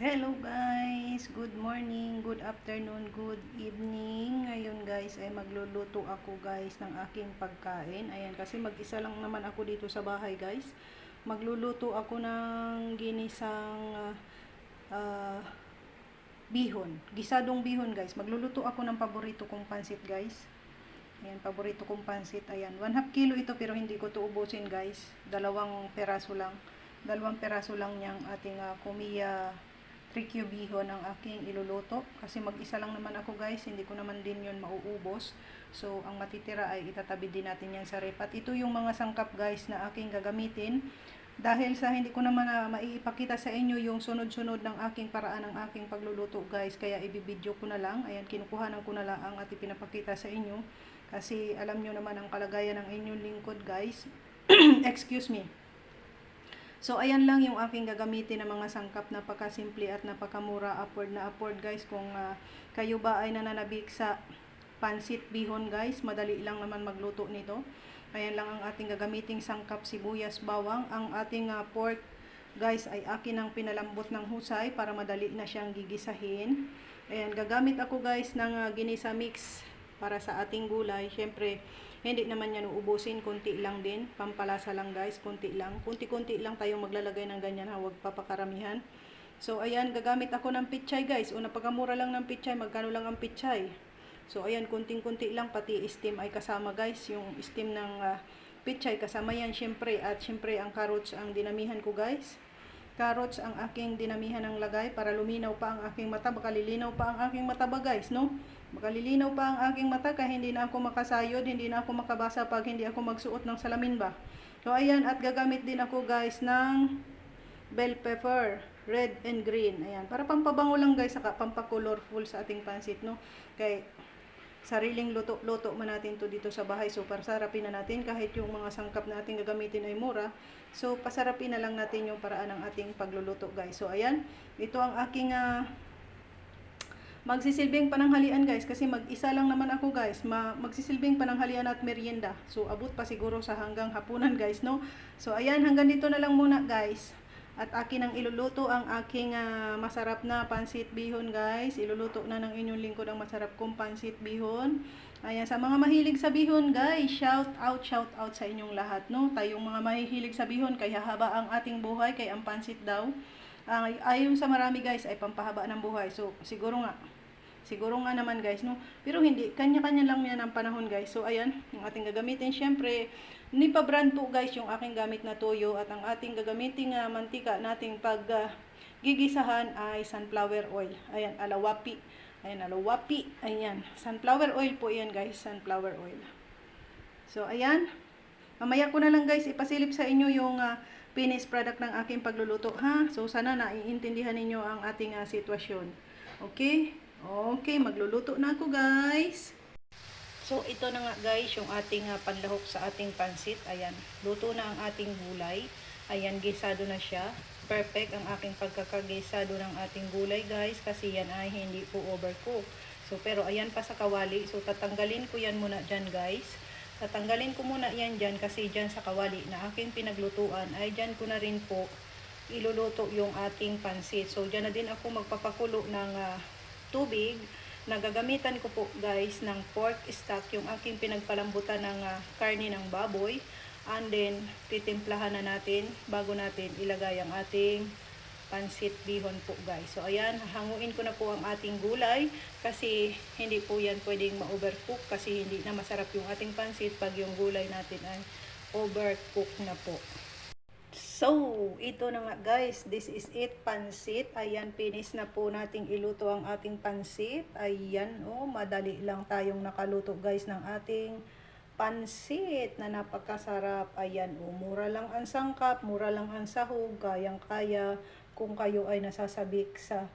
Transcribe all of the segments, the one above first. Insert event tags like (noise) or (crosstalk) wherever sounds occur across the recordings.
Hello guys! Good morning, good afternoon, good evening. Ngayon guys ay magluluto ako guys ng aking pagkain. Ayan kasi mag-isa lang naman ako dito sa bahay guys. Magluluto ako ng ginisang ah, ah, bihon. Gisadong bihon guys. Magluluto ako ng paborito kong pansit guys. Ayan, paborito kong pansit. Ayan, 1 half kilo ito pero hindi ko to ubusin guys. Dalawang peraso lang. Dalawang peraso lang niyang ating uh, kumiya trikyo bihon ang aking iluluto. Kasi mag-isa lang naman ako guys. Hindi ko naman din yon mauubos. So, ang matitira ay itatabi din natin yan sa rep. At ito yung mga sangkap guys na aking gagamitin. Dahil sa hindi ko naman na maiipakita sa inyo yung sunod-sunod ng aking paraan ng aking pagluluto guys. Kaya ibibidyo ko na lang. Ayan, kinukuhanan ko na lang ang at ipinapakita sa inyo. Kasi alam nyo naman ang kalagayan ng inyong lingkod guys. (clears throat) Excuse me. So, ayan lang yung aking gagamitin ng mga sangkap. Napakasimple at napakamura. Upward na upward guys. Kung ah, kayo ba ay nananabik sa pansit bihon guys, madali lang naman magluto nito. Ayan lang ang ating gagamiting sangkap sibuyas bawang. Ang ating ah, pork guys ay akin ang pinalambot ng husay para madali na siyang gigisahin. Ayan, gagamit ako guys ng ah, ginisa mix para sa ating gulay. Siyempre, hindi naman yan uubusin, konti lang din. Pampalasa lang guys, konti lang. Kunti-kunti lang tayong maglalagay ng ganyan ha, huwag papakaramihan. So, ayan, gagamit ako ng pichay guys. O, napakamura lang ng pichay, magkano lang ang pichay. So, ayan, kunting-kunti lang, pati steam ay kasama guys. Yung steam ng ah, pichay, kasama yan syempre. At syempre, ang carrots ang dinamihan ko guys. Carrots ang aking dinamihan ng lagay para luminaw pa ang aking mata. Baka lilinaw pa ang aking mata ba guys, no? Baka lilinaw pa ang aking mata kaya hindi na ako makasayod, hindi na ako makabasa pag hindi ako magsuot ng salamin ba. So, ayan, at gagamit din ako guys ng bell pepper, red and green. Ayan, para pampabango lang guys, saka pampakolorful sa ating pansit, no? Kay sariling luto-luto man natin to dito sa bahay. So, pasarapin na natin kahit yung mga sangkap na ating gagamitin ay mura. So, pasarapin na lang natin yung paraan ng ating pagluluto guys. So, ayan, ito ang aking ah, magsisilbing pananghalian guys kasi mag-isa lang naman ako guys. Ma magsisilbing pananghalian at merienda. So abot pa siguro sa hanggang hapunan guys no? So ayan hanggang dito na lang muna guys. At akin ang iluluto ang aking ah, masarap na pansit bihon guys. Iluluto na ng inyong lingkod ang masarap kong pansit bihon. Ayan sa mga mahilig sa bihon guys shout out shout out sa inyong lahat no? Tayong mga mahihilig sa bihon kaya haba ang ating buhay kay ang pansit daw. Ang ayon sa marami guys ay pampahaba ng buhay. So siguro nga siguro nga naman guys no. Pero hindi kanya-kanya lang yan ang panahon guys. So ayan, yung ating gagamitin syempre ni pa brand po guys yung aking gamit na toyo at ang ating gagamiting uh, mantika nating pag ah, gigisahan ay sunflower oil. Ayan, alawapi. Ayan, alawapi. Ayan, sunflower oil po yan guys, sunflower oil. So ayan, Mamaya ko na lang guys ipasilip sa inyo yung ah, finished product ng aking pagluluto ha. So sana naiintindihan ninyo ang ating ah, sitwasyon. Okay? Okay, magluluto na ako guys. So ito na nga guys yung ating ah, panlahok sa ating pansit. Ayan, luto na ang ating gulay. Ayan, gisado na siya. Perfect ang aking pagkakagisado ng ating gulay guys kasi yan ay hindi po overcook. So pero ayan pa sa kawali. So tatanggalin ko yan muna dyan guys. Tatanggalin ko muna yan dyan kasi dyan sa kawali na aking pinaglutuan ay dyan ko na rin po iluluto yung ating pansit. So dyan na din ako magpapakulo ng ah, tubig na gagamitan ko po guys ng pork stock yung aking pinagpalambutan ng ah, karne ng baboy. And then titimplahan na natin bago natin ilagay ang ating pansit bihon po guys. So ayan, hanguin ko na po ang ating gulay kasi hindi po yan pwedeng ma-overcook kasi hindi na masarap yung ating pansit pag yung gulay natin ay overcook na po. So, ito na nga guys, this is it, pansit. Ayan, finish na po nating iluto ang ating pansit. Ayan, oh, madali lang tayong nakaluto guys ng ating pansit na napakasarap. Ayan, oh, mura lang ang sangkap, mura lang ang sahog, kayang-kaya kung kayo ay nasasabik sa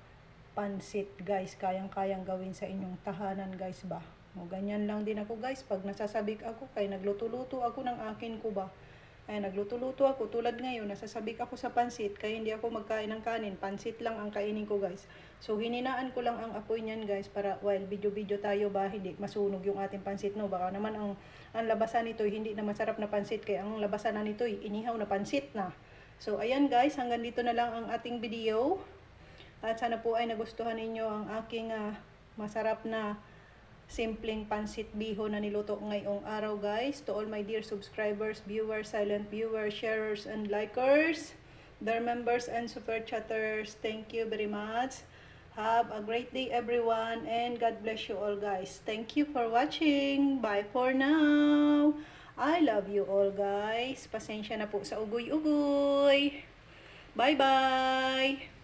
pansit guys, kayang-kayang gawin sa inyong tahanan guys ba. O, ganyan lang din ako guys, pag nasasabik ako, kay nagluto-luto ako ng akin ko ba. Ay, nagluto-luto ako. Tulad ngayon, nasasabik ako sa pansit. Kaya hindi ako magkain ng kanin. Pansit lang ang kainin ko, guys. So, hininaan ko lang ang apoy niyan, guys. Para, while video-video tayo ba, hindi masunog yung ating pansit, no? Baka naman ang, ang labasan nito, hindi na masarap na pansit. Kaya ang labasan na nito, inihaw na pansit na. So, ayan, guys. Hanggang dito na lang ang ating video. At sana po ay nagustuhan ninyo ang aking ah, masarap na simpleng pansit biho na niluto ngayong araw guys. To all my dear subscribers, viewers, silent viewers, sharers, and likers, their members and super chatters, thank you very much. Have a great day everyone and God bless you all guys. Thank you for watching. Bye for now. I love you all guys. Pasensya na po sa ugoy-ugoy. Bye-bye.